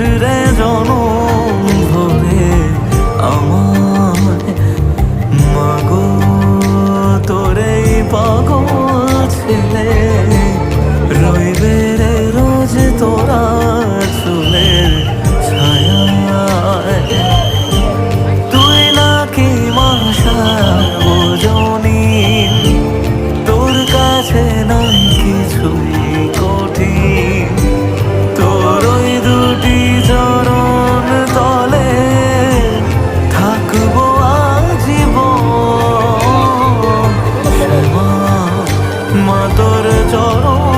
sürer onun তোর চরণ